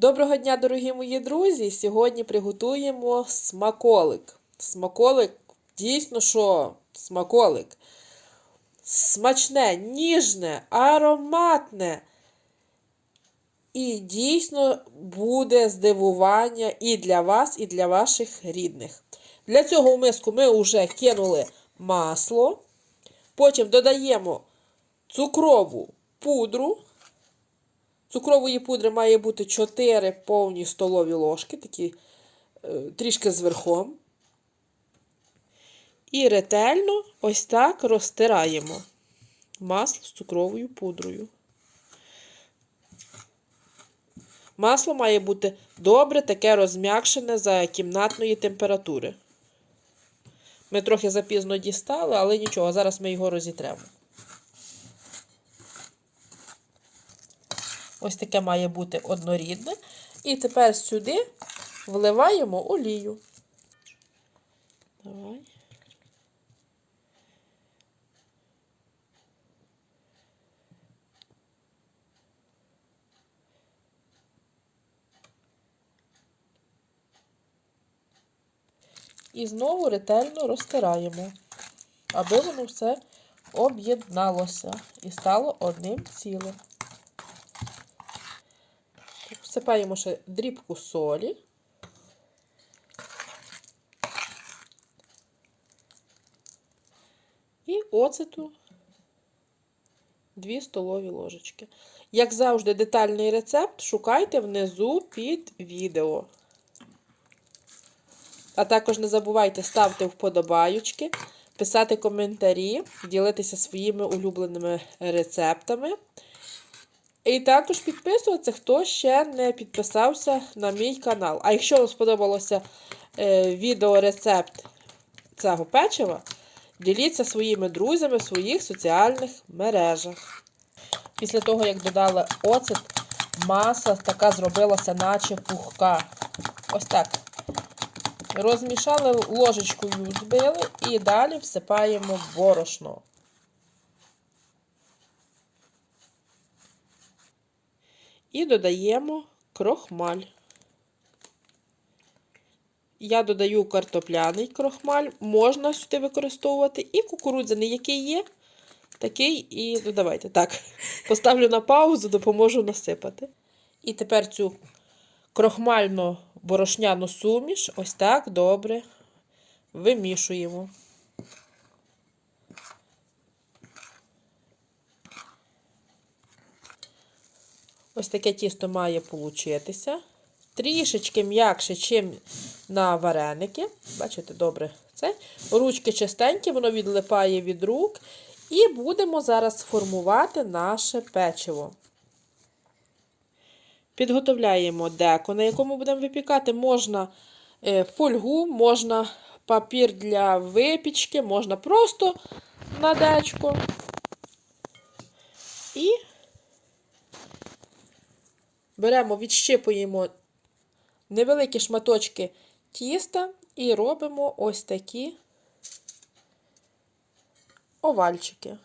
Доброго дня, дорогі мої друзі! Сьогодні приготуємо смаколик. Смаколик дійсно що смаколик. Смачне, ніжне, ароматне. І дійсно буде здивування і для вас, і для ваших рідних. Для цього в миску ми вже кинули масло. Потім додаємо цукрову пудру. Цукрової пудри має бути 4 повні столові ложки, такі е, трішки зверхом. І ретельно ось так розтираємо масло з цукровою пудрою. Масло має бути добре таке розм'якшене за кімнатної температури. Ми трохи запізно дістали, але нічого, зараз ми його розітремо. Ось таке має бути однорідне. І тепер сюди вливаємо олію. Давай. І знову ретельно розтираємо, аби воно все об'єдналося і стало одним цілим. Всипаємо ще дрібку солі. І оцету 2 столові ложечки. Як завжди, детальний рецепт шукайте внизу під відео. А також не забувайте ставити вподобаючки, писати коментарі, ділитися своїми улюбленими рецептами. І також підписуватися, хто ще не підписався на мій канал. А якщо вам сподобалося е, відеорецепт цього печива, діліться своїми друзями в своїх соціальних мережах. Після того, як додала оцет, маса така зробилася, наче пухка. Ось так. Розмішали ложечкою, збили і далі всипаємо борошно. І додаємо крохмаль. Я додаю картопляний крохмаль, можна сюди використовувати і кукурудзяний, який є, такий і додавайте. Так, поставлю на паузу, допоможу насипати. І тепер цю крохмальну борошняну суміш ось так добре вимішуємо. Ось таке тісто має получитися. Трішечки м'якше, чим на вареники. Бачите, добре це. Ручки чистенькі, воно відлипає від рук. І будемо зараз формувати наше печиво. Підготовляємо деко, на якому будемо випікати. Можна фольгу, можна папір для випічки, можна просто на дечко. І беремо, відщипуємо невеликі шматочки тіста і робимо ось такі овальчики.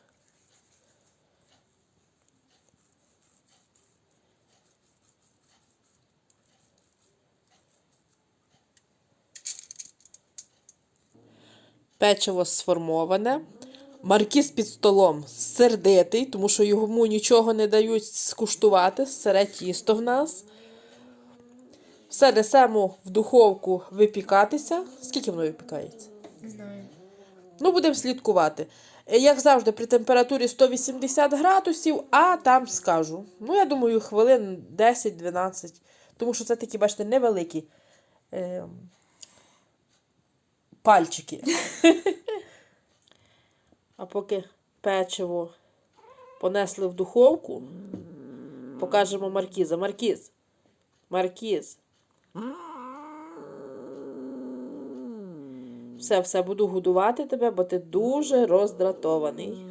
Печиво сформоване. Маркіз під столом сердитий, тому що йому нічого не дають скуштувати, сире тісто в нас. Все несемо в духовку випікатися. Скільки воно випікається? Не знаю. Ну, будемо слідкувати. Е, Як завжди, при температурі 180 градусів, а там скажу. Ну, я думаю, хвилин 10-12. Тому що це такі, бачите, невеликі е, пальчики. А поки печиво понесли в духовку, покажемо Маркіза. Маркіз. Маркіз. Все, все, буду годувати тебе, бо ти дуже роздратований.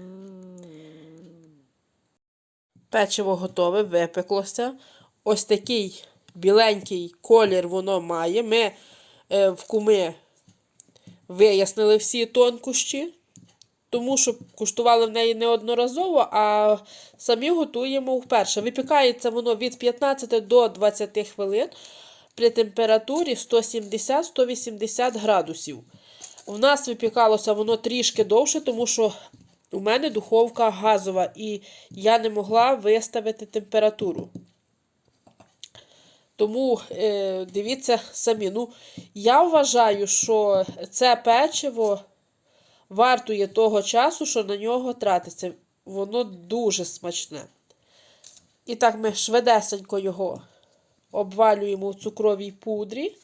Печиво готове, випеклося. Ось такий біленький колір воно має. Ми е, в куми вияснили всі тонкощі. Тому що куштували в неї неодноразово, а самі готуємо вперше. Випікається воно від 15 до 20 хвилин при температурі 170-180 градусів. У нас випікалося воно трішки довше, тому що у мене духовка газова, і я не могла виставити температуру. Тому е, дивіться самі. Ну, я вважаю, що це печиво вартує того часу, що на нього тратиться. Воно дуже смачне. І так ми швидесенько його обвалюємо в цукровій пудрі.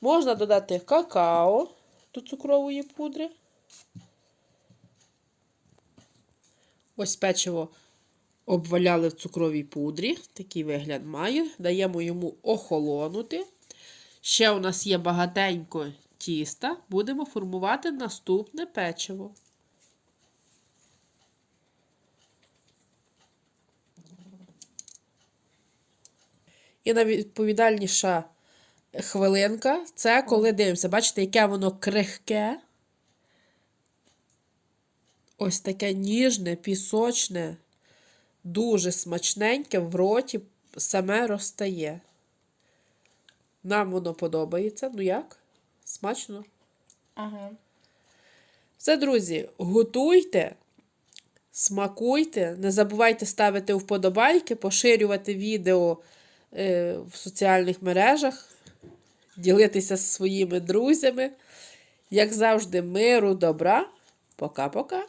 Можна додати какао до цукрової пудри. Ось печиво обваляли в цукровій пудрі. Такий вигляд має. Даємо йому охолонути. Ще у нас є багатенько тіста. Будемо формувати наступне печиво. І найвідповідальніша хвилинка це коли дивимося, бачите, яке воно крихке. Ось таке ніжне, пісочне, дуже смачненьке в роті саме розтає. Нам воно подобається. Ну як? Смачно. Ага. Все, друзі, готуйте, смакуйте, не забувайте ставити вподобайки, поширювати відео е, в соціальних мережах, ділитися зі своїми друзями. Як завжди, миру, добра. Пока-пока.